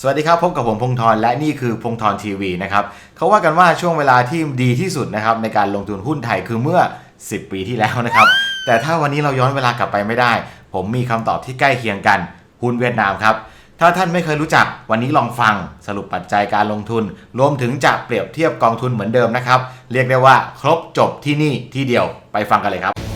สวัสดีครับพบกับผมพงธรและนี่คือพงธรทีวีนะครับเขาว่ากันว่าช่วงเวลาที่ดีที่สุดนะครับในการลงทุนหุ้นไทยคือเมื่อ 10 ปีที่แล้วนะครับ แต่ถ้าวันนี้เราย้อนเวลากลับไปไม่ได้ ผมมีคำตอบที่ใกล้เคียงกันหุ้นเวียดนามครับ ถ้าท่านไม่เคยรู้จักวันนี้ลองฟังสรุปปัจจัยการลงทุน รวมถึงจะเปรียบเทียบกองทุนเหมือนเดิมนะครับเรียกได้ว่าครบจบที่นี่ที่เดียวไปฟังกันเลยครับ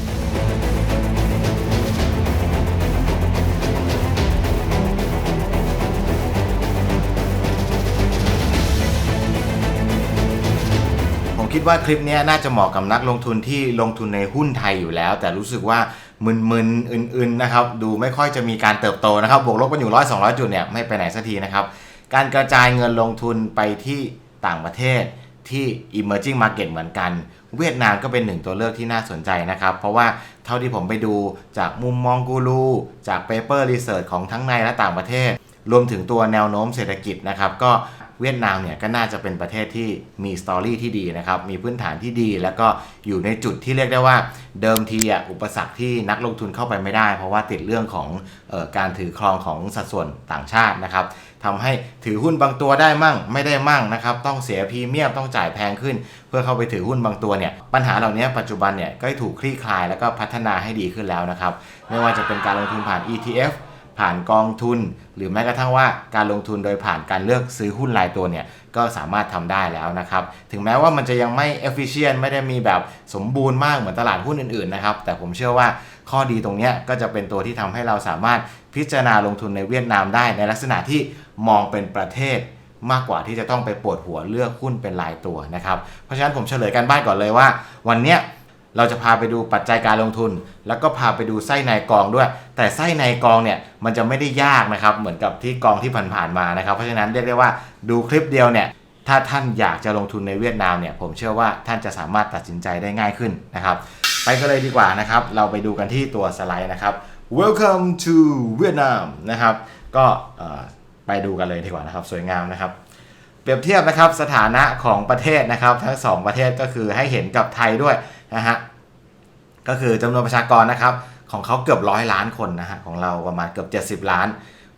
ดว่าคลิปนี้น่าจะเหมาะกับนักลงทุนที่ลงทุนในหุ้นไทยอยู่แล้ว แต่รู้สึกว่ามึนๆอื่นๆนะครับดูไม่ค่อยจะมีการเติบโตนะครับ บวกลบกันอยู่ร้อยสองร้อยจุดเนี่ยไม่ไปไหนสักทีนะครับการกระจายเงินลงทุนไปที่ต่างประเทศที่ emerging market เหมือนกัน เวียดนามก็เป็นหนึ่งตัวเลือกที่น่าสนใจนะครับ เพราะว่าเท่าที่ผมไปดูจากมุมมองกูรู จาก paper research ของทั้งในและต่างประเทศ รวมถึงตัวแนวโน้มเศรษฐกิจนะครับ ก็ เวียดนามเนี่ยก็น่าจะเป็นประเทศที่มีสตอรี่ที่ดีนะครับ มีพื้นฐานที่ดี แล้วก็อยู่ในจุดที่เรียกได้ว่าเดิมทีอะอุปสรรคที่นักลงทุนเข้าไปไม่ได้ เพราะว่าติดเรื่องของออการถือครองของสัดส่วนต่างชาตินะครับทำให้ถือหุ้นบางตัวได้มั่งไม่ได้มั่งนะครับ ต้องเสียพรีเมียมต้องจ่ายแพงขึ้น เพื่อเข้าไปถือหุ้นบางตัวเนี่ยปัญหาเหล่านี้ปัจจุบันเนี่ยก็ถูกคลี่คลายแล้วก็พัฒนาให้ดีขึ้นแล้วนะครับไม่ว่าจะเป็นการลงทุนผ่าน ETF ผ่านกองทุน หรือแม้กระทั่งว่าการลงทุนโดยผ่านการเลือกซื้อหุ้นรายตัวเนี่ยก็สามารถทำได้แล้วนะครับ ถึงแม้ว่ามันจะยังไม่ efficient ไม่ได้มีแบบสมบูรณ์มากเหมือนตลาดหุ้นอื่นๆนะครับ แต่ผมเชื่อว่าข้อดีตรงนี้ก็จะเป็นตัวที่ทำให้เราสามารถพิจารณาลงทุนในเวียดนามได้ ในลักษณะที่มองเป็นประเทศมากกว่าที่จะต้องไปปวดหัวเลือกหุ้นเป็นรายตัวนะครับ เพราะฉะนั้นผมเฉลยกันบ้านก่อนเลยว่า วันเนี้ย เราจะพาไปดูปัจจัยการลงทุน แล้วก็พาไปดูไส้ในกองด้วย แต่ไส้ในกองเนี่ยมันจะไม่ได้ยากนะครับ เหมือนกับที่กองที่ผ่านๆมานะครับ เพราะฉะนั้นเรียกได้ว่าดูคลิปเดียวเนี่ยถ้าท่านอยากจะลงทุนในเวียดนามเนี่ยผมเชื่อว่าท่านจะสามารถตัดสินใจได้ง่ายขึ้นนะครับ ไปกันเลยดีกว่านะครับ เราไปดูกันที่ตัวสไลด์นะครับ Welcome to Vietnam นะครับก็ไปดูกันเลยดีกว่านะครับ สวยงามนะครับเปรียบเทียบนะครับสถานะของประเทศนะครับ ทั้งสองประเทศก็คือให้เห็นกับไทยด้วย นะฮะก็คือจำนวนประชากรนะครับของเขาเกือบร้อยล้านคนนะฮะของเราประมาณเกือบ 70 ล้าน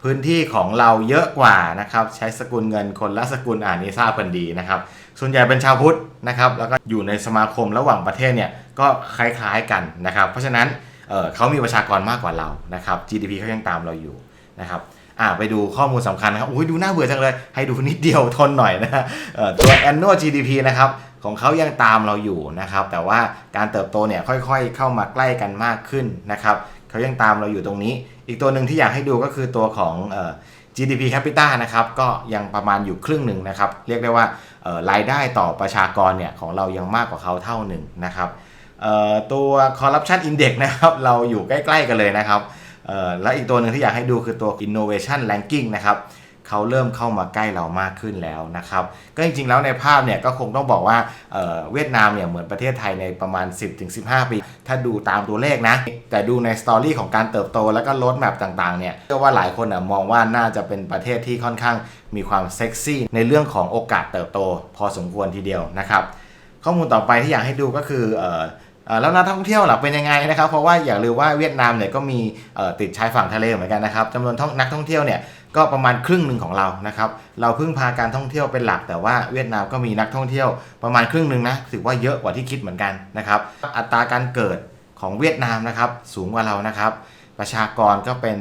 พื้นที่ของเราเยอะกว่านะครับใช้สกุลเงินคนละสกุลอ่านนี้ทราบกันดีนะครับส่วนใหญ่เป็นชาวพุทธนะครับแล้วก็อยู่ในสมาคมระหว่างประเทศเนี่ยก็คล้ายๆกันนะครับ เพราะฉะนั้นเเขามีประชากรมากกว่าเรานะครับ GDP เขายังตามเราอยู่นะครับ อ่าไปดูข้อมูลสำคัญนะครับอุ้ยดูน่าเบื่อจังเลย ให้ดูนิดเดียวทนหน่อยนะฮะเอ่อตัว annual GDP นะครับของเขายังตามเราอยู่นะครับ แต่ว่าการเติบโตเนี่ยค่อยๆ เข้ามาใกล้กันมากขึ้นนะครับเขายังตามเราอยู่ตรงนี้ อีกตัวหนึ่งที่อยากให้ดูก็คือตัวของออ GDP capita นะครับก็ยังประมาณอยู่ครึ่งหนึ่งนะครับ เรียกได้ว่ารายได้ต่อประชากรเนี่ยของเรายังมากกว่าเขาเท่าหนึ่งนะครับเอ่อตัว corruption index นะครับเราอยู่ใกล้ ๆ กันเลยนะครับ และอีกตัวหนึ่งที่อยากให้ดูคือตัว innovation ranking นะครับเขาเริ่มเข้ามาใกล้เรามากขึ้นแล้วนะครับ ก็จริงๆแล้วในภาพเนี่ยก็คงต้องบอกว่าเเวียดนามเนี่ยเหมือนประเทศไทยในประมาณ 10-15 ปี ถ้าดูตามตัวเลขนะ แต่ดูในสตอรี่ของการเติบโตแล้วก็ลดแมปต่างๆเนี่ยเชื่อว่าหลายคนอะมองว่าน่าจะเป็นประเทศที่ค่อนข้างมีความเซ็กซี่ในเรื่องของโอกาสเติบโต พอสมควรทีเดียวนะครับ ข้อมูลต่อไปที่อยากให้ดูก็คืออ แล้วนักท่องเที่ยวหล่ะเป็นยังไงนะครับ เพราะว่าอย่าลืมว่าเวียดนามเนี่ยก็มีติดชายฝั่งทะเลเหมือนกันนะครับจำนวนนักท่องเที่ยวเนี่ยก็ประมาณครึ่งหนึ่งของเรานะครับ เราพึ่งพาการท่องเที่ยวเป็นหลัก แต่ว่าเวียดนามก็มีนักท่องเที่ยวประมาณครึ่งหนึ่งนะถือว่าเยอะกว่าที่คิดเหมือนกันนะครับ อัตราการเกิดของเวียดนามนะครับสูงกว่าเรานะครับ ประชากรก็เป็น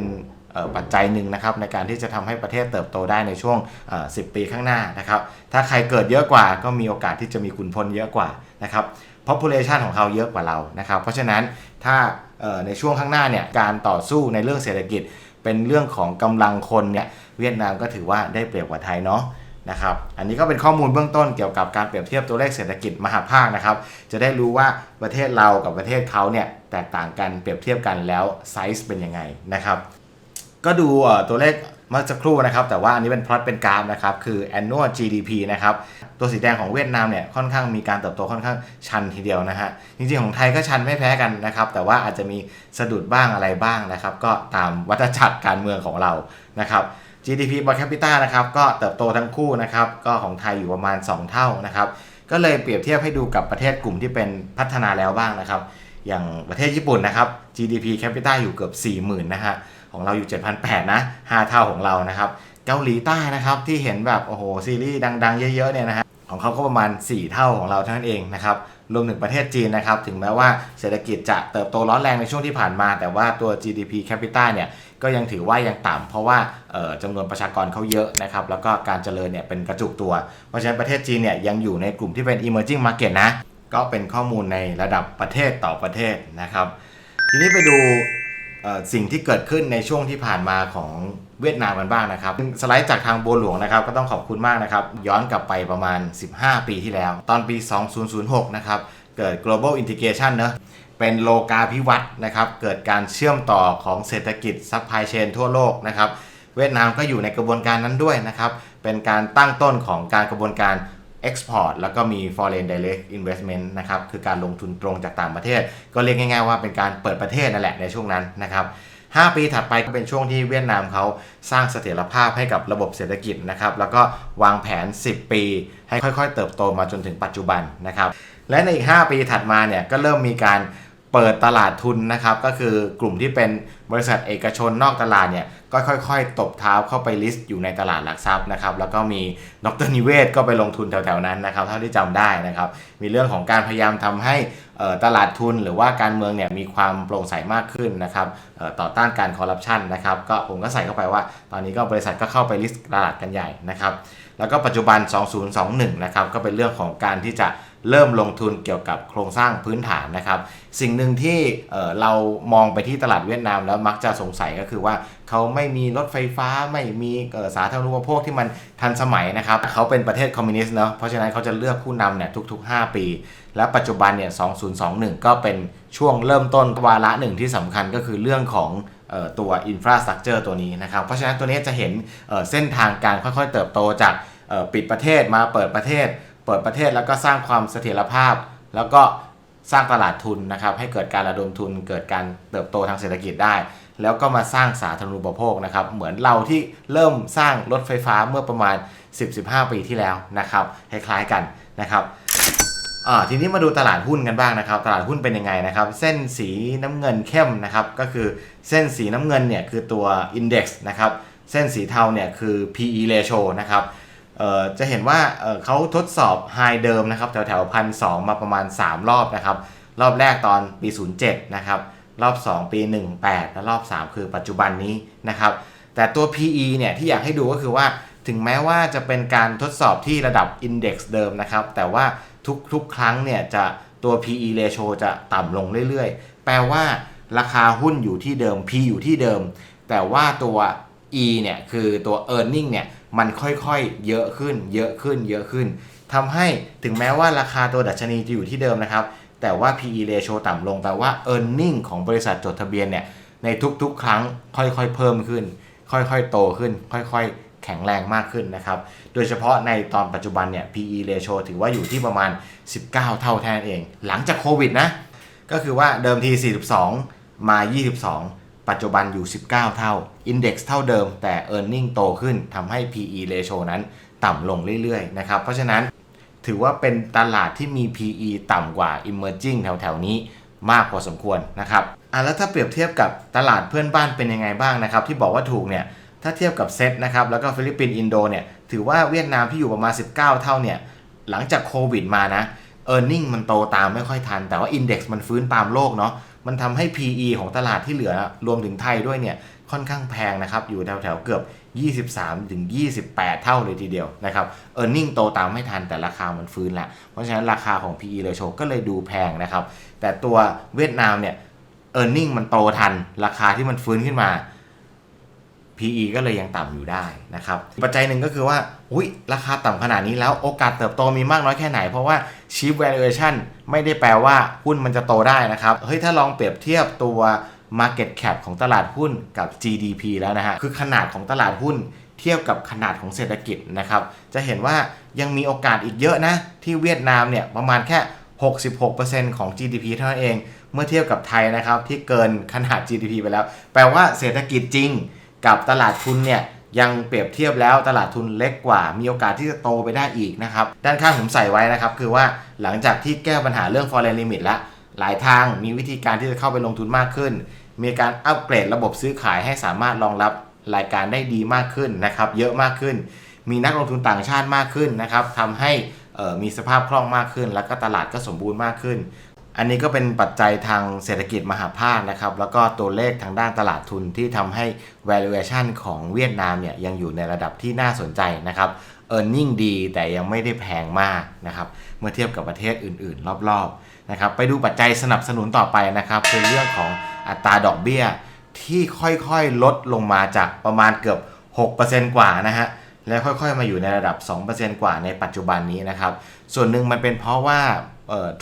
ปัจจัยหนึ่งนะครับในการที่จะทำให้ประเทศเติบโตได้ในช่วง 10 ปีข้างหน้านะครับ ถ้าใครเกิดเยอะกว่าก็มีโอกาสที่จะมีขุนพลเยอะกว่านะครับ population ของเขาเยอะกว่าเรานะครับ เพราะฉะนั้นถ้าในช่วงข้างหน้าเนี่ยการต่อสู้ในเรื่องเศรษฐกิจ เป็นเรื่องของกำลังคนเนี่ยเวียดนามก็ถือว่าได้เปรียบกว่าไทยเนาะนะครับอันนี้ก็เป็นข้อมูลเบื้องต้นเกี่ยวกับการเปรียบเทียบตัวเลขเศรษฐกิจมหาภาคนะครับ จะได้รู้ว่าประเทศเรากับประเทศเขาเนี่ยแตกต่างกันเปรียบเทียบกันแล้วไซส์เป็นยังไงนะครับ ก็ดูตัวเลข มื่อสักครู่นะครับ แต่ว่าอันนี้เป็นพลอตเป็นกราฟนะครับ คือ annual GDP นะครับ ตัวสีแดงของเวียดนามเนี่ยค่อนข้างมีการเติบโตค่อนข้างชันทีเดียวนะฮะ จริงๆของไทยก็ชันไม่แพ้กันนะครับ แต่ว่าอาจจะมีสะดุดบ้างอะไรบ้างนะครับ ก็ตามวัฏจักรการเมืองของเรานะครับ GDP per capita นะครับก็เติบโตทั้งคู่นะครับ ก็ของไทยอยู่ประมาณ 2 เท่านะครับ ก็เลยเปรียบเทียบให้ดูกับประเทศกลุ่มที่เป็นพัฒนาแล้วบ้างนะครับ อย่างประเทศญี่ปุ่นนะครับ GDP capita อยู่เกือบ 40,000 นะฮะ ของเราอยู่ 7,800 นะ 5 เท่าของเรานะครับ เกาหลีใต้นะครับที่เห็นแบบโอ้โหซีรีส์ดัง ๆ เยอะๆเนี่ยนะฮะของเขาก็ประมาณ 4 เท่าของเราเท่านั้นเองนะครับรวมถึงประเทศจีนนะครับ ถึงแม้ว่าเศรษฐกิจจะเติบโตร้อนแรงในช่วงที่ผ่านมา แต่ว่าตัว GDP capita เนี่ยก็ยังถือว่ายังต่ำเพราะว่าเอ่อจำนวนประชากรเขาเยอะนะครับ แล้วก็การเจริญเนี่ยเป็นกระจุกตัว เพราะฉะนั้นประเทศจีนเนี่ยยังอยู่ในกลุ่มที่เป็น emerging market นะ ก็เป็นข้อมูลในระดับประเทศต่อประเทศนะครับ ทีนี้ไปดู สิ่งที่เกิดขึ้นในช่วงที่ผ่านมาของเวียดนามกันบ้างนะครับสไลด์จากทางโบหลวงนะครับ ก็ต้องขอบคุณมากนะครับ ย้อนกลับไปประมาณ 15 ปีที่แล้ว ตอนปี 2006 นะครับ เกิด global integration เนอะเป็นโลกาภิวัตน์นะครับ เกิดการเชื่อมต่อของเศรษฐกิจซัพพลายเชนทั่วโลกนะครับ เวียดนามก็อยู่ในกระบวนการนั้นด้วยนะครับ เป็นการตั้งต้นของการกระบวนการ Export แล้วก็มี Foreign Direct Investment นะครับคือการลงทุนตรงจากต่างประเทศ ก็เรียกง่ายๆว่าเป็นการเปิดประเทศนั่นแหละในช่วงนั้นนะครับ5 ปีถัดไปก็เป็นช่วงที่เวียดนามเขาสร้างเสถียรภาพให้กับระบบเศรษฐกิจนะครับแล้วก็วางแผน 10 ปี ให้ค่อยๆ เติบโตมาจนถึงปัจจุบันนะครับและในอีก 5 ปีถัดมาเนี่ยก็เริ่มมีการ เปิดตลาดทุนนะครับก็คือกลุ่มที่เป็นบริษัทเอกชนนอกตลาดเนี่ยก็ค่อยๆ ตบเท้าเข้าไปลิสต์อยู่ในตลาดหลักทรัพย์นะครับแล้วก็มีดรนิเวศก็ไปลงทุนแถวๆนั้นนะครับเท่าที่จำได้นะครับมีเรื่องของการพยายามทำให้ตลาดทุนหรือว่าการเมืองเนี่ยมีความโปร่งใสมากขึ้นนะครับต่อต้านการคอร์รัปชันนะครับก็ผมก็ใส่เข้าไปว่า ตอนนี้ก็บริษัทก็เข้าไปลิสต์ตลาดกันใหญ่นะครับแล้วก็ปัจจุบัน 2021 นะครับก็เป็นเรื่องของการที่จะ เริ่มลงทุนเกี่ยวกับโครงสร้างพื้นฐานนะครับ สิ่งหนึ่งที่เเรามองไปที่ตลาดเวียดนามแล้วมักจะสงสัยก็คือว่าเขาไม่มีรถไฟฟ้าไม่มีสาธารณูปโภคที่มันทันสมัยนะครับเขาเป็นประเทศคอมมิวนิสต์เนาะเพราะฉะนั้นเขาจะเลือกผู้นำเนี่ยทุก ๆ 5 ปี และปัจจุบันเนี่ย 2021 ก็เป็นช่วงเริ่มต้นวาระหนึ่งที่สำคัญก็คือเรื่องของออตัวอินฟราสตรักเจอร์ตัวนี้นะครับ เพราะฉะนั้นตัวนี้จะเห็นเเส้นทางการค่อยๆเติบโตจากปิดประเทศมาเปิดประเทศ เปิดประเทศแล้วก็สร้างความเสถียรภาพ แล้วก็สร้างตลาดทุนนะครับให้เกิดการระดมทุน เกิดการเติบโตทางเศรษฐกิจได้ แล้วก็มาสร้างสาธารณูปโภคนะครับเหมือนเราที่เริ่มสร้างรถไฟฟ้าเมื่อประมาณ 10-15 ปีที่แล้วนะครับคล้ายๆกันนะครับทีนี้มาดูตลาดหุ้นกันบ้างนะครับ ตลาดหุ้นเป็นยังไงนะครับ เส้นสีน้ำเงินเข้มนะครับ ก็คือเส้นสีน้ำเงินเนี่ยคือตัว Index นะครับ เส้นสีเทาเนี่ยคือ PE ratio นะครับ จะเห็นว่าเขาทดสอบไฮเดิมนะครับแถวแถวพันสมาประมาณ 3 รอบนะครับ รอบแรกตอนปี 07 นะครับ รอบ 2 ปี 18 และรอบ 3 คือปัจจุบันนี้นะครับ แต่ตัว PE เนี่ยที่อยากให้ดูก็คือว่าถึงแม้ว่าจะเป็นการทดสอบที่ระดับ Index เดิมนะครับ แต่ว่าทุกๆ ครั้งเนี่ยจะตัว PE ratio จะต่ำลงเรื่อยๆ แปลว่าราคาหุ้นอยู่ที่เดิม P อยู่ที่เดิม แต่ว่าตัว E เนี่ยคือตัว e a r n i n g เนี่ย มันค่อยๆ เยอะขึ้น เยอะขึ้น เยอะขึ้นทำให้ถึงแม้ว่าราคาตัวดัชนีจะอยู่ที่เดิมนะครับ แต่ว่า PE ratio ต่ำลงแปลว่า e a r n i n g ของบริษัทจดทะเบียนเนี่ยในทุกๆ ครั้งค่อยๆ เพิ่มขึ้น ค่อยๆ โตขึ้น ค่อยๆ แข็งแรงมากขึ้นนะครับ โดยเฉพาะในตอนปัจจุบันเนี่ย PE ratio ถือว่าอยู่ที่ประมาณ 19 เท่าแทนเอง หลังจากโควิดนะ ก็คือว่าเดิมที 42 มา 22 ปัจจุบันอยู่ 19 เท่า Index เท่าเดิม แต่ e a r n i n g โตขึ้นทำให้ PE ratio นั้นต่ำลงเรื่อยๆนะครับเพราะฉะนั้นถือว่าเป็นตลาดที่มี PE ต่ำกว่า Emerging แถวๆนี้มากพอสมควรนะครับอะแล้วถ้าเปรียบเทียบกับตลาดเพื่อนบ้านเป็นยังไงบ้างนะครับที่บอกว่าถูกเนี่ยถ้าเทียบกับเซตนะครับแล้วก็ฟิลิปปินส์อินโดเนี่ยถือว่าเวียดนามที่อยู่ประมาณ 19 เท่าเนี่ยหลังจากโควิดมานะ e a r n i n g มันโตตามไม่ค่อยทัน แต่ว่า Index มันฟื้นตามโลกเนาะ มันทำให้ PE ของตลาดที่เหลือรวมถึงไทยด้วยเนี่ยค่อนข้างแพงนะครับ อยู่แถวๆเกือบ 23ถึง28 เท่าเลยทีเดียวนะครับ e a r n i n g โตตามไม่ทันแต่ราคามันฟื้นแหละ เพราะฉะนั้นราคาของ PE ratio ก็เลยดูแพงนะครับ แต่ตัวเวียดนามเนี่ย e a r n i n g มันโตทัน ราคาที่มันฟื้นขึ้นมา PE ก็เลยยังต่ำอยู่ได้นะครับ ปัจจัยหนึ่งก็คือว่า อุ้ยราคาต่ำขนาดนี้แล้วโอกาสเติบโตมีมากน้อยแค่ไหน เพราะว่า cheap valuation ไม่ได้แปลว่าหุ้นมันจะโตได้นะครับ เฮ้ย ถ้าลองเปรียบเทียบตัว market cap ของตลาดหุ้นกับ GDP แล้วนะฮะ คือขนาดของตลาดหุ้นเทียบกับขนาดของเศรษฐกิจนะครับ จะเห็นว่ายังมีโอกาสอีกเยอะนะ ที่เวียดนามเนี่ยประมาณแค่ 66%ของ GDP เท่านั้นเอง เมื่อเทียบกับไทยนะครับที่เกินขนาด GDP ไปแล้ว แปลว่าเศรษฐกิจจริง กับตลาดทุนเนี่ยยังเปรียบเทียบแล้วตลาดทุนเล็กกว่า มีโอกาสที่จะโตไปได้อีกนะครับ ด้านข้างผมใส่ไว้นะครับ คือว่าหลังจากที่แก้ปัญหาเรื่อง foreign limit แล้วหลายทางมีวิธีการที่จะเข้าไปลงทุนมากขึ้น มีการอัปเกรดระบบซื้อขายให้สามารถรองรับรายการได้ดีมากขึ้นนะครับ เยอะมากขึ้น มีนักลงทุนต่างชาติมากขึ้นนะครับทำให้มีสภาพคล่องมากขึ้น แล้วก็ตลาดก็สมบูรณ์มากขึ้น อันนี้ก็เป็นปัจจัยทางเศรษฐกิจมหาภาคนะครับ แล้วก็ตัวเลขทางด้านตลาดทุนที่ทำให้ valuation ของเวียดนามเนี่ยยังอยู่ในระดับที่น่าสนใจนะครับ e a r n i n g ดีแต่ยังไม่ได้แพงมากนะครับ เมื่อเทียบกับประเทศอื่นๆ รอบๆนะครับ ไปดูปัจจัยสนับสนุนต่อไปนะครับคือเรื่องของอัตราดอกเบี้ย ที่ค่อยๆลดลงมาจากประมาณเกือบ 6%กว่านะฮะแล้วค่อยๆมาอยู่ในระดับ 2%กว่าในปัจจุบันนี้นะครับ ส่วนหนึ่งมันเป็นเพราะว่า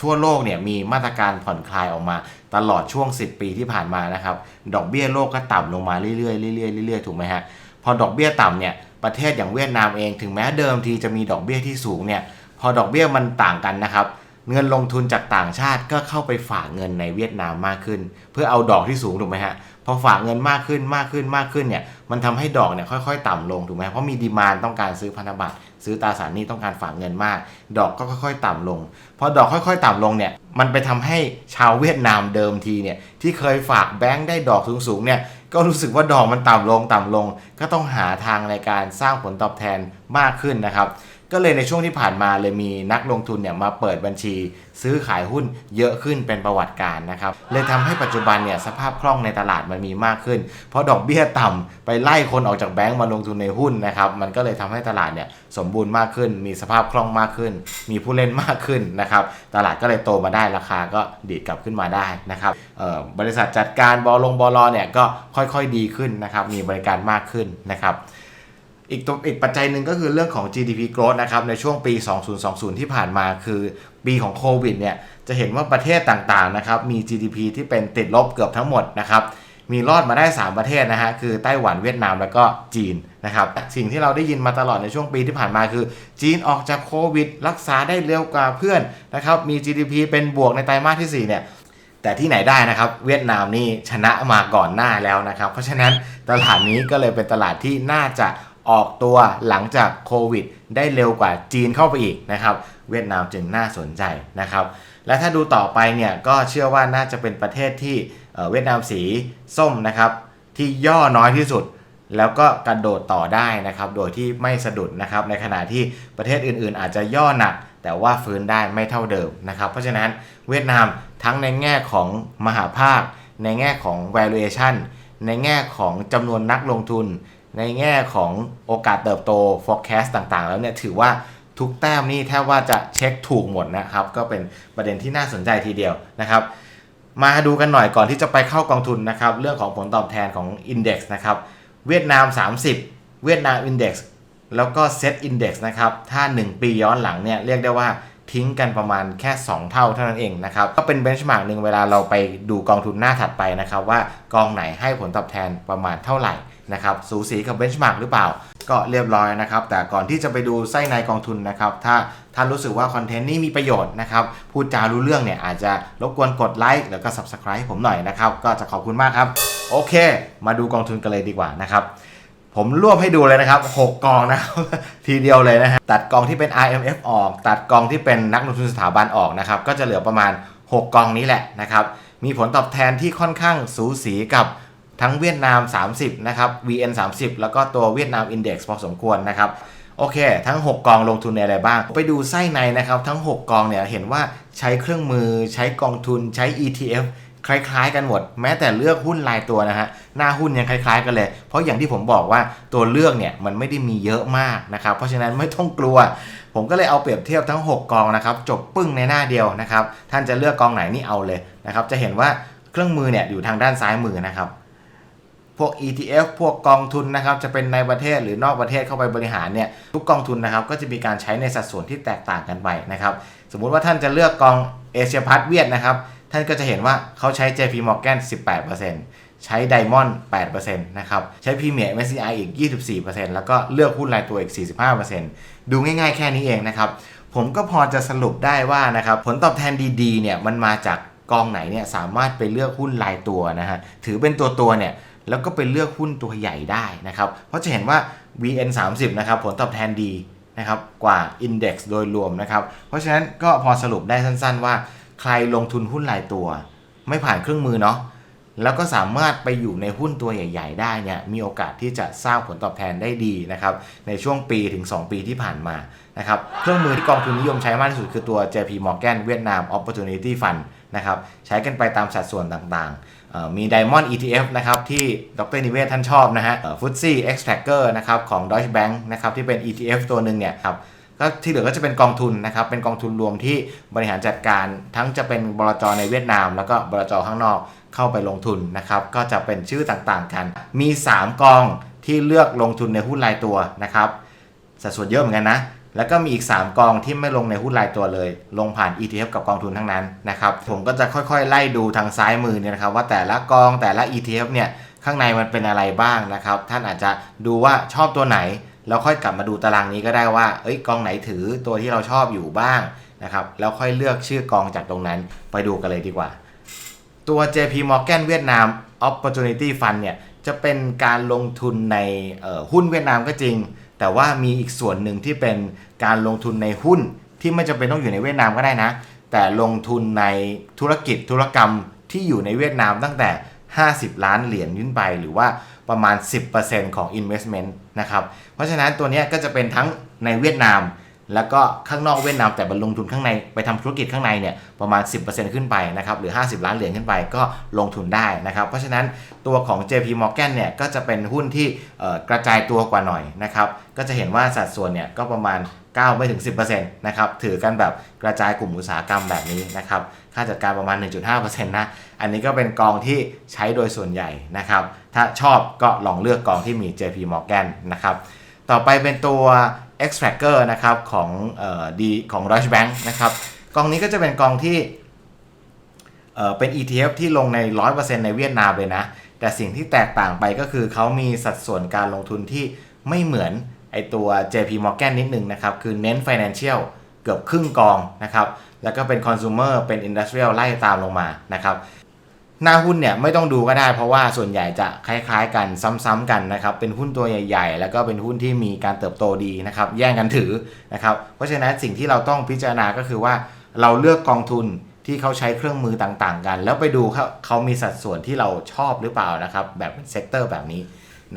ทั่วโลกเนี่ยมีมาตรการผ่อนคลายออกมาตลอดช่วง 10 ปีที่ผ่านมานะครับ ดอกเบี้ยโลกก็ต่ำลงมาเรื่อยๆเรื่อยๆเรื่อยๆถูกไหมฮะพอดอกเบี้ยต่ำเนี่ยประเทศอย่างเวียดนามเองถึงแม้เดิมทีจะมีดอกเบี้ยที่สูงเนี่ยพอดอกเบี้ยมันต่างกันนะครับ เงินลงทุนจากต่างชาติก็เข้าไปฝากเงินในเวียดนามมากขึ้น เพื่อเอาดอกที่สูงถูกไหมฮะพอฝากเงินมากขึ้นมากขึ้นมากขึ้นเนี่ยมันทำให้ดอกเนี่ยค่อยๆ ต่ำลงถูกไหมเพราะมีดีมานต้องการซื้อพันธบัตร ซื้อตราสารนี้ต้องการฝากเงินมาก ดอกก็ค่อยๆ ต่ำลงพอดอกค่อยๆ ต่ำลงเนี่ยมันไปทำให้ชาวเวียดนามเดิมทีเนี่ยที่เคยฝากแบงค์ได้ดอกสูงๆเนี่ยก็รู้สึกว่าดอกมันต่ำลงต่ำลง ก็ต้องหาทางในการสร้างผลตอบแทนมากขึ้นนะครับ ก็เลยในช่วงที่ผ่านมาเลยมีนักลงทุนเนี่ยมาเปิดบัญชี ซื้อขายหุ้นเยอะขึ้นเป็นประวัติการนะครับเลยทำให้ปัจจุบันเนี่ยสภาพคล่องในตลาดมันมีมากขึ้น เพราะดอกเบี้ยต่ำไปไล่คนออกจากแบงก์มาลงทุนในหุ้นนะครับมันก็เลยทำให้ตลาดเนี่ยสมบูรณ์มากขึ้น มีสภาพคล่องมากขึ้น มีผู้เล่นมากขึ้นนะครับตลาดก็เลยโตมาได้ราคาก็ดีดกลับขึ้นมาได้นะครับบริษัทจัดการบอลงบอลอเนี่ยก็ค่อยๆดีขึ้นนะครับมีบริการมากขึ้นนะครับ อีกตัวอีกปัจจัยหนึ่งก็คือเรื่องของ GDP growth นะครับในช่วงปี 2020 ที่ผ่านมาคือปีของโควิดเนี่ยจะเห็นว่าประเทศต่างๆนะครับมี GDP ที่เป็นติดลบเกือบทั้งหมดนะครับมีรอดมาได้ 3 ประเทศนะฮะคือไต้หวันเวียดนามแล้วก็จีนนะครับสิ่งที่เราได้ยินมาตลอดในช่วงปีที่ผ่านมาคือ จีนออกจากโควิด รักษาได้เร็วกว่าเพื่อนนะครับมี GDP เป็นบวกในไตรมาสที่ 4 เนี่ยแต่ที่ไหนได้นะครับ เวียดนามนี่ชนะมาก่อนหน้าแล้วนะครับ เพราะฉะนั้นตลาดนี้ก็เลยเป็นตลาดที่น่าจะ ออกตัวหลังจากโควิด ได้เร็วกว่าจีนเข้าไปอีกนะครับ เวียดนามจึงน่าสนใจนะครับ และถ้าดูต่อไปเนี่ยก็เชื่อว่าน่าจะเป็นประเทศที่เวียดนามสีส้มนะครับ ที่ย่อน้อยที่สุด แล้วก็กระโดดต่อได้นะครับ โดยที่ไม่สะดุดนะครับ ในขณะที่ประเทศอื่นๆ อาจจะย่อหนัก แต่ว่าฟื้นได้ไม่เท่าเดิมนะครับ เพราะฉะนั้นเวียดนามทั้งในแง่ของมหาภาค ในแง่ของ valuation ในแง่ของจำนวนนักลงทุน ในแง่ของโอกาสเติบโต forecast ต่างๆ แล้วเนี่ยถือว่าทุกแต้มนี่แทบว่าจะเช็คถูกหมดนะครับ ก็เป็นประเด็นที่น่าสนใจทีเดียวนะครับ มาดูกันหน่อยก่อนที่จะไปเข้ากองทุนนะครับ เรื่องของผลตอบแทนของ Index นะครับ เวียดนาม 30 เวียดนาม Index แล้วก็ Set Index นะครับ ถ้า 1 ปีย้อนหลังเนี่ยเรียกได้ว่าทิ้งกันประมาณแค่ 2 เท่าเท่านั้นเองนะครับ ก็เป็นเบนช์มาร์กหนึ่งเวลาเราไปดูกองทุนหน้าถัดไปนะครับ ว่ากองไหนให้ผลตอบแทนประมาณเท่าไหร่ นะครับสูสีกับเบนช์มาร์กหรือเปล่า ก็เรียบร้อยนะครับ แต่ก่อนที่จะไปดูไส้ในกองทุนนะครับ ถ้าท่านรู้สึกว่าคอนเทนต์นี้มีประโยชน์นะครับพูดจารู้เรื่องเนี่ยอาจจะรบกวนกดไลค์แล้วก็ Subscribe ให้ผมหน่อยนะครับ ก็จะขอบคุณมากครับ โอเค มาดูกองทุนกันเลยดีกว่านะครับผมรวบให้ดูเลยนะครับ 6 กองนะครับทีเดียวเลยนะฮะตัดกองที่เป็น IMF ออก ตัดกองที่เป็นนักลงทุนสถาบันออกนะครับ ก็จะเหลือประมาณ 6 กองนี้แหละนะครับ มีผลตอบแทนที่ค่อนข้างสูสีกับ ทั้งเวียดนาม 30 นะครับ VN 30 แล้วก็ตัวเวียดนาม Index พอสมควรนะครับโอเค ทั้ง 6 กองลงทุนในอะไรบ้าง ไปดูไส้ในนะครับ ทั้ง 6 กองเนี่ยเห็นว่าใช้เครื่องมือใช้กองทุนใช้ ETF คล้ายๆ กันหมด แม้แต่เลือกหุ้นรายตัวนะฮะหน้าหุ้นยังคล้าย ๆ กันเลย เพราะอย่างที่ผมบอกว่าตัวเลือกเนี่ยมันไม่ได้มีเยอะมากนะครับ เพราะฉะนั้นไม่ต้องกลัว ผมก็เลยเอาเปรียบเทียบทั้ง 6 กองนะครับ จบปึ้งในหน้าเดียวนะครับ ท่านจะเลือกกองไหนนี่เอาเลยนะครับ จะเห็นว่าเครื่องมือเนี่ยอยู่ทางด้านซ้ายมือนะครับ พวก ETF พวกกองทุนนะครับจะเป็นในประเทศหรือนอกประเทศเข้าไปบริหารเนี่ยทุกกองทุนนะครับก็จะมีการใช้ในสัดส่วนที่แตกต่างกันไปนะครับสมมุติว่าท่านจะเลือกกองเอเชียพัทเวียดนะครับท่านก็จะเห็นว่าเขาใช้ JP Morgan 18%ใช้ Diamond 8%นะครับใช้ Premier MSCI อีก 24%แล้วก็เลือกหุ้นรายตัวอีก 45%ดูง่ายๆแค่นี้เองนะครับผมก็พอจะสรุปได้ว่านะครับผลตอบแทนดีๆเนี่ยมันมาจากกองไหนเนี่ยสามารถไปเลือกหุ้นรายตัวนะฮะถือเป็นตัวตัวเนี่ย แล้วก็ไปเลือกหุ้นตัวใหญ่ได้นะครับ เพราะจะเห็นว่า VN 30นะครับผลตอบแทนดีนะครับกว่า Index โดยรวมนะครับ เพราะฉะนั้นก็พอสรุปได้สั้นๆว่า ใครลงทุนหุ้นรายตัว ไม่ผ่านเครื่องมือเนาะแล้วก็สามารถไปอยู่ในหุ้นตัวใหญ่ ๆ ได้เนี่ยมีโอกาสที่จะสร้างผลตอบแทนได้ดีนะครับในช่วงปีถึง 2 ปีที่ผ่านมานะครับเครื่องมือที่กองทุนนิยมใช้มากที่สุดคือตัว JP Morgan เวียดนาม Opportunity Fund นะครับใช้กันไปตามสัดส่วนต่างๆ มี Diamond ETF นะครับที่ดรนิเวศท่านชอบนะฮะฟุตซี่ X Tracker นะครับของ Deutsche Bank นะครับที่เป็น ETF ตัวหนึ่งเนี่ยครับก็ที่เหลือก็จะเป็นกองทุนนะครับ เป็นกองทุนรวมที่บริหารจัดการทั้งจะเป็นบลจในเวียดนาม แล้วก็บลจข้างนอกเข้าไปลงทุนนะครับ ก็จะเป็นชื่อต่างๆกัน มี 3 กองที่เลือกลงทุนในหุ้นรายตัวนะครับสัดส่วนเยอะเหมือนกันนะ แล้วก็มีอีก 3 กองที่ไม่ลงในหุ้นรายตัวเลย ลงผ่าน ETF กับกองทุนทั้งนั้นนะครับผมก็จะค่อยๆ ไล่ดูทางซ้ายมือเนี่ยนะครับว่าแต่ละกองแต่ละ ETF เนี่ยข้างในมันเป็นอะไรบ้างนะครับ ท่านอาจจะดูว่าชอบตัวไหน แล้วค่อยกลับมาดูตารางนี้ก็ได้ว่า เอ้ยกองไหนถือตัวที่เราชอบอยู่บ้างนะครับแล้วค่อยเลือกชื่อกองจากตรงนั้นไปดูกันเลยดีกว่า ตัว JP Morgan เวียดนาม Opportunity Fund เนี่ยจะเป็นการลงทุนในหุ้นเวียดนามก็จริง แต่ว่ามีอีกส่วนหนึ่งที่เป็นการลงทุนในหุ้นที่ไม่จำเป็นต้องอยู่ในเวียดนามก็ได้นะ แต่ลงทุนในธุรกิจธุรกรรมที่อยู่ในเวียดนามตั้งแต่ 50 ล้านเหรียญขึ้นไป หรือว่าประมาณ 10%ของ investment นะครับ เพราะฉะนั้นตัวนี้ก็จะเป็นทั้งในเวียดนาม แล้วก็ข้างนอกเวียดนามแต่บรรลงทุนข้างในไปทำธุรกิจข้างในเนี่ยประมาณ 10%ขึ้นไปนะครับหรือ 50 ล้านเหรียญขึ้นไปก็ลงทุนได้นะครับ เพราะฉะนั้นตัวของ JP Morgan เนี่ยก็จะเป็นหุ้นที่กระจายตัวกว่าหน่อยนะครับก็จะเห็นว่าสัดส่วนเนี่ยก็ประมาณ 9 ไม่ถึง 10%นะครับถือกันแบบกระจายกลุ่มอุตสาหกรรมแบบนี้นะครับค่าจัดการประมาณ 1.5%นะอันนี้ก็เป็นกองที่ใช้โดยส่วนใหญ่นะครับถ้าชอบก็ลองเลือกกองที่มี JP Morgan นะครับ ต่อไปเป็นตัว X Tracker นะครับของเอ่อดีของ Deutsche Bank นะครับกองนี้ก็จะเป็นกองที่เอ่อเป็น ETF ที่ลงใน 100%ในเวียดนามเลยนะ แต่สิ่งที่แตกต่างไปก็คือเขามีสัดส่วนการลงทุนที่ไม่เหมือนไอตัว JP Morgan นิดนึงนะครับ คือเน้น Financial เกือบครึ่งกองนะครับ แล้วก็เป็น Consumer เป็น Industrial ไล่ตามลงมานะครับ หน้าหุ้นเนี่ยไม่ต้องดูก็ได้ เพราะว่าส่วนใหญ่จะคล้ายๆ กันซ้ำๆกันนะครับเป็นหุ้นตัวใหญ่ ๆ แล้วก็เป็นหุ้นที่มีการเติบโตดีนะครับแย่งกันถือนะครับเพราะฉะนั้นสิ่งที่เราต้องพิจารณาก็คือว่าเราเลือกกองทุนที่เขาใช้เครื่องมือต่างๆ กัน แล้วไปดูเขาเขามีสัดส่วนที่เราชอบหรือเปล่านะครับแบบเป็นเซกเตอร์แบบนี้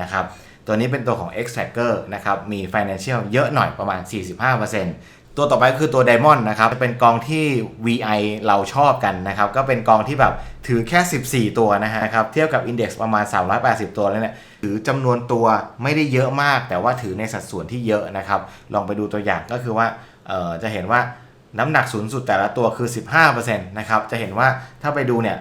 นะครับตัวนี้เป็นตัวของ X Tracker นะครับมี Financial เยอะหน่อยประมาณ 45% ตัวต่อไปคือตัว Diamond นะครับ เป็นกองที่ VI เราชอบกันนะครับ ก็เป็นกองที่แบบถือแค่ 14 ตัวนะฮะครับ เทียบกับ Index ประมาณ 380 ตัวแล้วเนี่ย ถือจำนวนตัวไม่ได้เยอะมาก แต่ว่าถือในสัดส่วนที่เยอะนะครับ ลองไปดูตัวอย่างก็คือว่าจะเห็นว่าน้ำหนักสูงสุดแต่ละตัวคือ 15%นะครับ จะเห็นว่าถ้าไปดูเนี่ย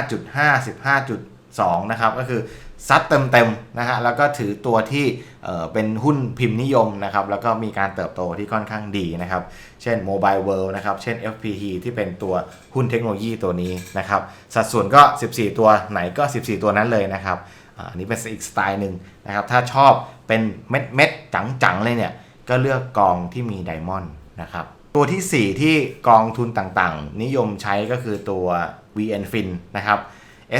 15.5 15.2 นะครับ ก็คือ ซัดเต็มๆนะฮะแล้วก็ถือตัวที่เเป็นหุ้นพิมพ์นิยมนะครับแล้วก็มีการเติบโตที่ค่อนข้างดีนะครับ เช่น Mobile World นะครับ เช่น FPT ที่เป็นตัวหุ้นเทคโนโลยีตัวนี้นะครับ สัดส่วนก็ 14 ตัวไหนก็ 14 ตัวนั้นเลยนะครับอันนี้เป็นอีกสไตล์หนึ่งนะครับ ถ้าชอบเป็นเม็ดเม็ดๆจังๆเลยเนี่ย ก็เลือกกองที่มีไดมอนด์นะครับ ตัวที่ 4 ที่กองทุนต่างๆ นิยมใช้ก็คือตัว VN Fin นะครับ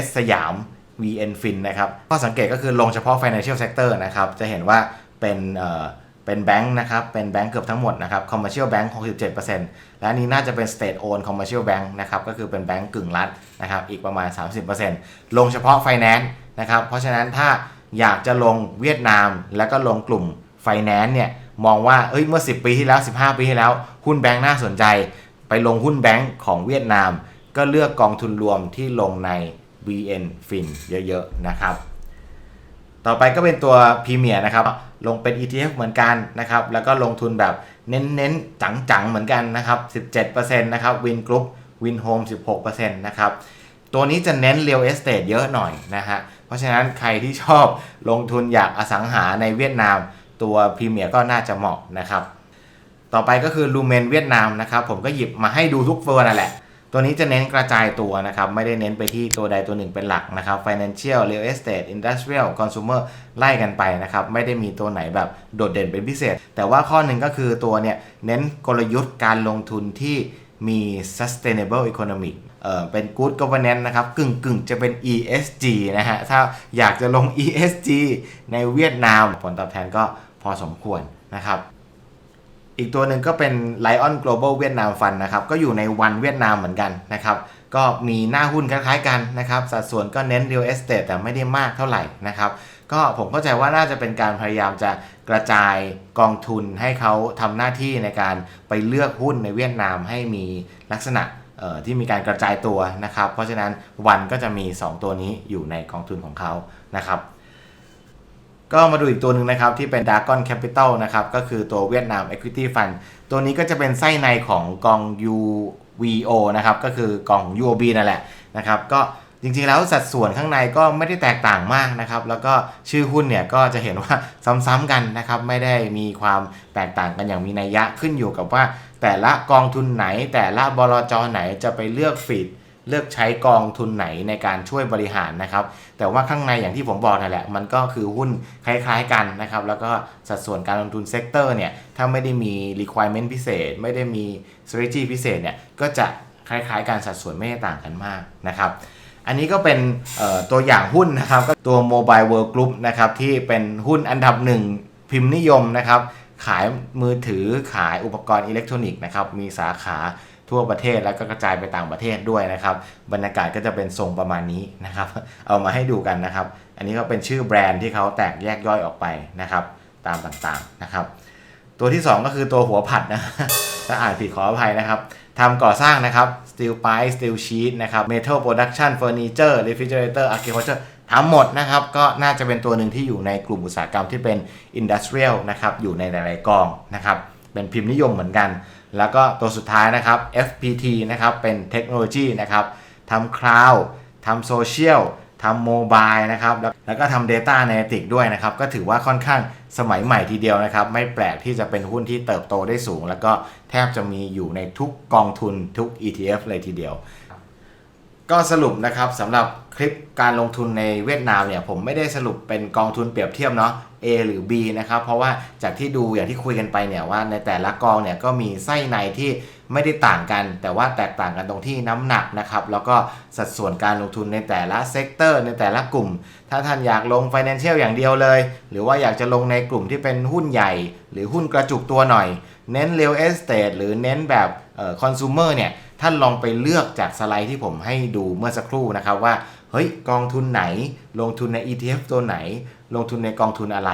S สยาม VN Fin นะครับข้อสังเกตก็คือลงเฉพาะ Financial Sector นะครับ จะเห็นว่าเป็นเอ่อเป็นแบงค์นะครับ เป็นแบงค์เกือบทั้งหมดนะครับ Commercial Bank 67%และนนี้น่าจะเป็น State Owned Commercial Bank นะครับ ก็คือเป็นแบงค์กึ่งรัฐนะครับ อีกประมาณ 30%ลงเฉพาะ Finance นะครับ เพราะฉะนั้นถ้าอยากจะลงเวียดนาม แล้วก็ลงกลุ่ม Finance เนี่ย มองว่า เอ้ย เมื่อ 10 ปีที่แล้ว 15 ปีที่แล้ว หุ้นแบงค์น่าสนใจ ไปลงหุ้นแบงค์ของเวียดนาม ก็เลือกกองทุนรวมที่ลงใน VN Fin เยอะๆนะครับ ต่อไปก็เป็นตัวพรีเมียร์นะครับ ลงเป็น ETF เหมือนกันนะครับ แล้วก็ลงทุนแบบเน้นๆ จังๆ เหมือนกันนะครับ 17%นะครับ Win Group Win Home 16%นะครับ ตัวนี้จะเน้น Real Estate เยอะหน่อยนะฮะ เพราะฉะนั้นใครที่ชอบลงทุนอยากอสังหาในเวียดนาม ตัวพรีเมียร์ก็น่าจะเหมาะนะครับ ต่อไปก็คือลูเมนเวียดนามนะครับ ผมก็หยิบมาให้ดูทุกเฟอร์นั่นแหละ ตัวนี้จะเน้นกระจายตัวนะครับ ไม่ได้เน้นไปที่ตัวใดตัวหนึ่งเป็นหลักนะครับ Financial Real Estate Industrial Consumer ไล่กันไปนะครับ ไม่ได้มีตัวไหนแบบโดดเด่นเป็นพิเศษ แต่ว่าข้อหนึ่งก็คือตัวเนี่ยเน้นกลยุทธ์การลงทุนที่มี sustainable economic เอ่อเป็น good governance นะครับ กึ่งกึ่งจะเป็น ESG นะฮะ ถ้าอยากจะลง ESG ในเวียดนาม ผลตอบแทนก็พอสมควรนะครับ อีกตัวหนึ่งก็เป็น Lion Global เวียดนามฟันนะครับก็อยู่ในวันเวียดนามเหมือนกันนะครับก็มีหน้าหุ้นคล้ายๆกันนะครับสัดส่วนก็เน้น real estate แต่ไม่ได้มากเท่าไหร่นะครับก็ผมเข้าใจว่าน่าจะเป็นการพยายามจะกระจายกองทุนให้เขาทำหน้าที่ในการไปเลือกหุ้นในเวียดนามให้มีลักษณะที่มีการกระจายตัวนะครับ เพราะฉะนั้นวันก็จะมี 2 ตัวนี้อยู่ในกองทุนของเขานะครับ ก็มาดูอีกตัวหนึ่งนะครับที่เป็น Dragon Capital นะครับก็คือตัวเวียดนาม Equity Fund ตัวนี้ก็จะเป็นไส้ในของกอง UVO นะครับก็คือกอง UOB นั่นแหละนะครับก็จริงๆแล้วสัดส่วนข้างในก็ไม่ได้แตกต่างมากนะครับแล้วก็ชื่อหุ้นเนี่ยก็จะเห็นว่าซ้ำๆกันนะครับไม่ได้มีความแตกต่างกันอย่างมีนัยยะขึ้นอยู่กับว่า แต่ละกองทุนไหน แต่ละบลจไหนจะไปเลือกฟีด เลือกใช้กองทุนไหนในการช่วยบริหารนะครับ แต่ว่าข้างในอย่างที่ผมบอกนั่นแหละ มันก็คือหุ้นคล้ายๆกันนะครับ แล้วก็สัดส่วนการลงทุนเซกเตอร์เนี่ย ถ้าไม่ได้มี requirement พิเศษ ไม่ได้มี strategy พิเศษเนี่ย ก็จะคล้ายๆกันสัดส่วนไม่ได้ต่างกันมากนะครับ อันนี้ก็เป็นตัวอย่างหุ้นนะครับก็ตัว Mobile World Group นะครับที่เป็นหุ้นอันดับหนึ่งพิมพ์นิยมนะครับ ขายมือถือขายอุปกรณ์อิเล็กทรอนิกส์นะครับ มีสาขา ทั่วประเทศแล้วก็กระจายไปต่างประเทศด้วยนะครับ บรรยากาศก็จะเป็นทรงประมาณนี้นะครับ เอามาให้ดูกันนะครับ อันนี้ก็เป็นชื่อแบรนด์ที่เขาแตกแยกย่อยออกไปนะครับ ตามต่างๆนะครับ ตัวที่ 2 ก็คือตัวหัวผัดนะถ้าอ่านผิดขออภัยนะครับทำก่อสร้างนะครับ steel pipe steel sheet นะครับ metal production furniture refrigerator agriculture ทั้งหมดนะครับก็น่าจะเป็นตัวหนึ่งที่อยู่ในกลุ่มอุตสาหกรรมที่เป็น industrial นะครับอยู่ในหลายๆกองนะครับเป็นพิมพ์นิยมเหมือนกัน แล้วก็ตัวสุดท้ายนะครับ FPT นะครับเป็นเทคโนโลยีนะครับทำ cloud ทำโซเชียลทำโมบายนะครับแล้วก็ทำ Data Analytics ด้วยนะครับ ก็ถือว่าค่อนข้างสมัยใหม่ทีเดียวนะครับ ไม่แปลกที่จะเป็นหุ้นที่เติบโตได้สูง แล้วก็แทบจะมีอยู่ในทุกกองทุนทุก ETF เลยทีเดียว ก็สรุปนะครับสำหรับคลิปการลงทุนในเวียดนามเนี่ยผมไม่ได้สรุปเป็นกองทุนเปรียบเทียบเนาะ A หรือ B นะครับเพราะว่าจากที่ดูอย่างที่คุยกันไปเนี่ยว่าในแต่ละกองเนี่ยก็มีไส้ในที่ไม่ได้ต่างกัน แต่ว่าแตกต่างกันตรงที่น้ำหนักนะครับแล้วก็สัดส่วนการลงทุนในแต่ละเซกเตอร์ในแต่ละกลุ่ม ถ้าท่านอยากลง Financial อย่างเดียวเลย หรือว่าอยากจะลงในกลุ่มที่เป็นหุ้นใหญ่ หรือหุ้นกระจุกตัวหน่อย เน้น Real Estate หรือเน้นแบบเอ่อ Consumer เนี่ย ท่านลองไปเลือกจากสไลด์ที่ผมให้ดูเมื่อสักครู่นะครับว่าเฮ้ยกองทุนไหน ลงทุนใน ETF ตัวไหน ลงทุนในกองทุนอะไร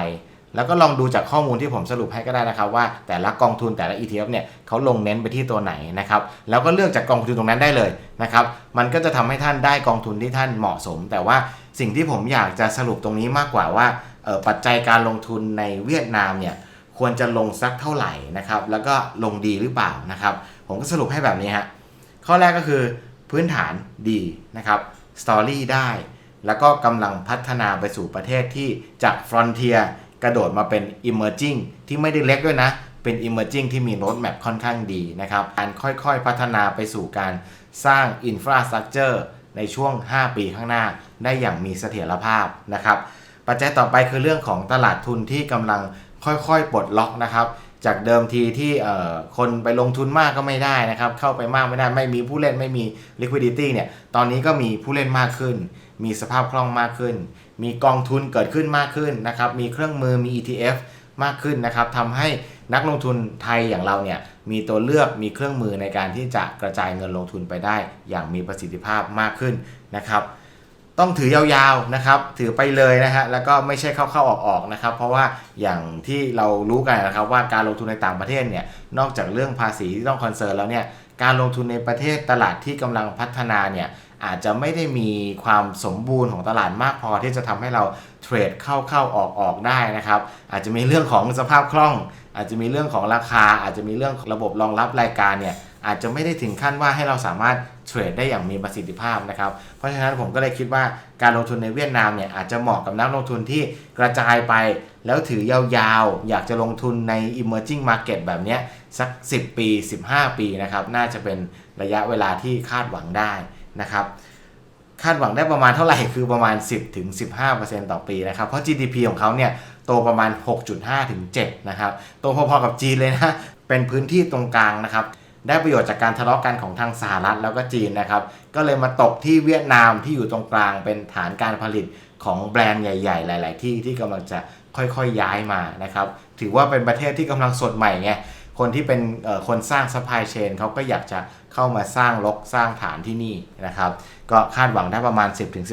แล้วก็ลองดูจากข้อมูลที่ผมสรุปให้ก็ได้นะครับว่าแต่ละกองทุนแต่ละ ETF เนี่ยเขาลงเน้นไปที่ตัวไหนนะครับแล้วก็เลือกจากกองทุนตรงนั้นได้เลยนะครับมันก็จะทำให้ท่านได้กองทุนที่ท่านเหมาะสม แต่ว่าสิ่งที่ผมอยากจะสรุปตรงนี้มากกว่าว่าออปัจจัยการลงทุนในเวียดนามเนี่ยควรจะลงสักเท่าไหร่นะครับแล้วก็ลงดีหรือเปล่านะครับผมก็สรุปให้แบบนี้ฮะ ข้อแรกก็คือพื้นฐานดีนะครับสตอรี่ได้ แล้วก็กำลังพัฒนาไปสู่ประเทศที่จากฟรอนเทียกระโดดมาเป็น emerging ที่ไม่ได้เล็กด้วยนะ เป็น emerging ที่มี road map ค่อนข้างดีนะครับการค่อยๆพัฒนาไปสู่การสร้าง infrastructure ในช่วง 5 ปีข้างหน้าได้อย่างมีเสถียรภาพนะครับ ปัจจัยต่อไปคือเรื่องของตลาดทุนที่กำลังค่อยๆ ปลดล็อกนะครับ จากเดิมทีที่คนไปลงทุนมากก็ไม่ได้นะครับ เข้าไปมากไม่ได้ไม่มีผู้เล่นไม่มี liquidity เนี่ยตอนนี้ก็มีผู้เล่นมากขึ้น มีสภาพคล่องมากขึ้น มีกองทุนเกิดขึ้นมากขึ้นนะครับมีเครื่องมือมี ETF มากขึ้นนะครับทำให้นักลงทุนไทยอย่างเราเนี่ยมีตัวเลือกมีเครื่องมือในการที่จะกระจายเงินลงทุนไปได้ อย่างมีประสิทธิภาพมากขึ้นนะครับ ต้องถือยาวๆนะครับ ถือไปเลยนะฮะ แล้วก็ไม่ใช่เข้าๆออกๆนะครับ เพราะว่าอย่างที่เรารู้กันนะครับว่าการลงทุนในต่างประเทศเนี่ย นอกจากเรื่องภาษีที่ต้องคอนเซิร์นแล้วเนี่ย การลงทุนในประเทศตลาดที่กำลังพัฒนาเนี่ยอาจจะไม่ได้มีความสมบูรณ์ของตลาดมากพอที่จะทำให้เราเทรดเข้าๆออกๆได้นะครับ อาจจะมีเรื่องของสภาพคล่อง อาจจะมีเรื่องของราคา อาจจะมีเรื่องของระบบรองรับรายการเนี่ย อาจจะไม่ได้ถึงขั้นว่าให้เราสามารถเทรดได้อย่างมีประสิทธิภาพนะครับ เพราะฉะนั้นผมก็เลยคิดว่าการลงทุนในเวียดนามเนี่ยอาจจะเหมาะกับนักลงทุนที่กระจายไป แล้วถือยาวๆ อยากจะลงทุนใน emerging market แบบนี้สัก 10 ปี 15 ปีนะครับ น่าจะเป็นระยะเวลาที่คาดหวังได้นะครับคาดหวังได้ประมาณเท่าไหร่คือประมาณ 10ถึง15%ต่อปีนะครับ เพราะ GDP ของเขาเนี่ยโตประมาณ 6.5ถึง7นะครับโตพอๆกับจีนเลยนะเป็นพื้นที่ตรงกลางนะครับ ได้ประโยชน์จากการทะเลาะกันของทางสหรัฐแล้วก็จีนนะครับ ก็เลยมาตกที่เวียดนามที่อยู่ตรงกลางเป็นฐานการผลิตของแบรนด์ใหญ่ ๆ หลาย ๆ ที่ที่กำลังจะค่อยๆย้ายมานะครับ ถือว่าเป็นประเทศที่กำลังสดใหม่ไงคนที่เป็นคนสร้างซัพพลายเชนเขาก็อยากจะเข้ามาสร้างลกสร้างฐานที่นี่นะครับ ก็คาดหวังได้ประมาณ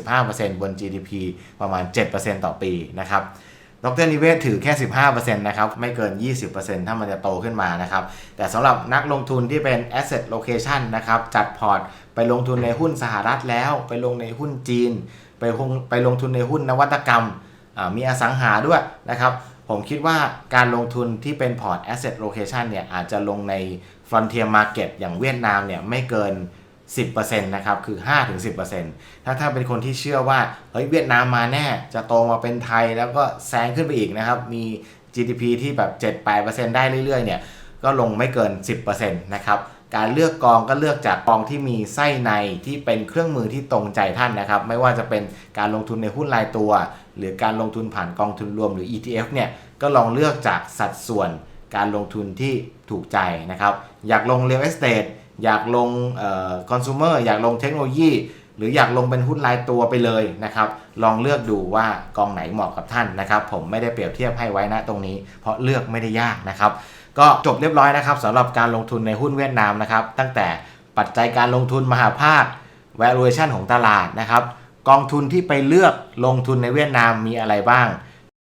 10-15%บน GDP ประมาณ 7%ต่อปีนะครับ ดรนิเวศถือแค่ 15%นะครับ ไม่เกิน 20%ถ้ามันจะโตขึ้นมานะครับ แต่สำหรับนักลงทุนที่เป็น asset location นะครับ จัดพอร์ตไปลงทุนในหุ้นสหรัฐแล้ว ไปลงในหุ้นจีน ไปลงไปลงทุนในหุ้นนวัตกรรม มีอสังหาด้วยนะครับ ผมคิดว่าการลงทุนที่เป็นพอร์ต asset location เนี่ยอาจจะลงใน frontier market อย่างเวียดนามเนี่ยไม่เกิน 10%นะครับคือ 5-10%ถ้าถ้าเป็นคนที่เชื่อว่าเฮ้ยเวียดนามมาแน่จะโตมาเป็นไทยแล้วก็แซงขึ้นไปอีกนะครับ มี GDP ที่แบบ 7-8%ได้เรื่อยๆเนี่ยก็ลงไม่เกิน 10%นะครับการเลือกกองก็เลือกจากกองที่มีไส้ในที่เป็นเครื่องมือที่ตรงใจท่านนะครับ ไม่ว่าจะเป็นการลงทุนในหุ้นรายตัว หรือการลงทุนผ่านกองทุนรวมหรือ ETF เนี่ยก็ลองเลือกจากสัดส่วนการลงทุนที่ถูกใจนะครับ อยากลง real estate อยากลงเอ่อ consumer อยากลงเทคโนโลยี หรืออยากลงเป็นหุ้นรายตัวไปเลยนะครับ ลองเลือกดูว่ากองไหนเหมาะกับท่านนะครับ ผมไม่ได้เปรียบเทียบให้ไว้นะตรงนี้ เพราะเลือกไม่ได้ยากนะครับ ก็จบเรียบร้อยนะครับสำหรับการลงทุนในหุ้นเวียดนามนะครับ ตั้งแต่ปัจจัยการลงทุนมหาภาค valuation ของตลาดนะครับ กองทุนที่ไปเลือกลงทุนในเวียดนามมีอะไรบ้าง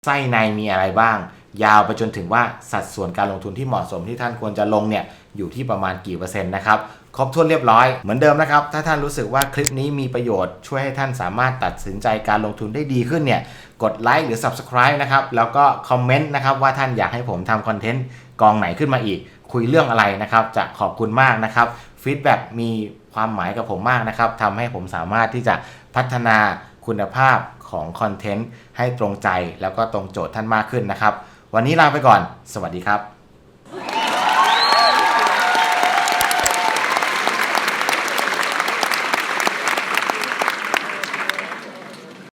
ไส้ในมีอะไรบ้าง ยาวไปจนถึงว่าสัดส่วนการลงทุนที่เหมาะสมที่ท่านควรจะลงเนี่ย อยู่ที่ประมาณกี่เปอร์เซ็นต์นะครับครบถ้วนเรียบร้อยเหมือนเดิมนะครับ ถ้าท่านรู้สึกว่าคลิปนี้มีประโยชน์ช่วยให้ท่านสามารถตัดสินใจการลงทุนได้ดีขึ้นเนี่ยกดไลค์หรือ Subscribe นะครับแล้วก็คอมเมนต์นะครับว่าท่านอยากให้ผมทำคอนเทนต์กองไหนขึ้นมาอีก คุยเรื่องอะไรนะครับจะขอบคุณมากนะครับฟีดแบ็มีความหมายกับผมมากนะครับทำให้ผมสามารถที่จะพัฒนาคุณภาพของคอนเทนต์ให้ตรงใจแล้วก็ตรงโจทย์ท่านมากขึ้นนะครับ วันนี้ลาไปก่อน สวัสดีครับ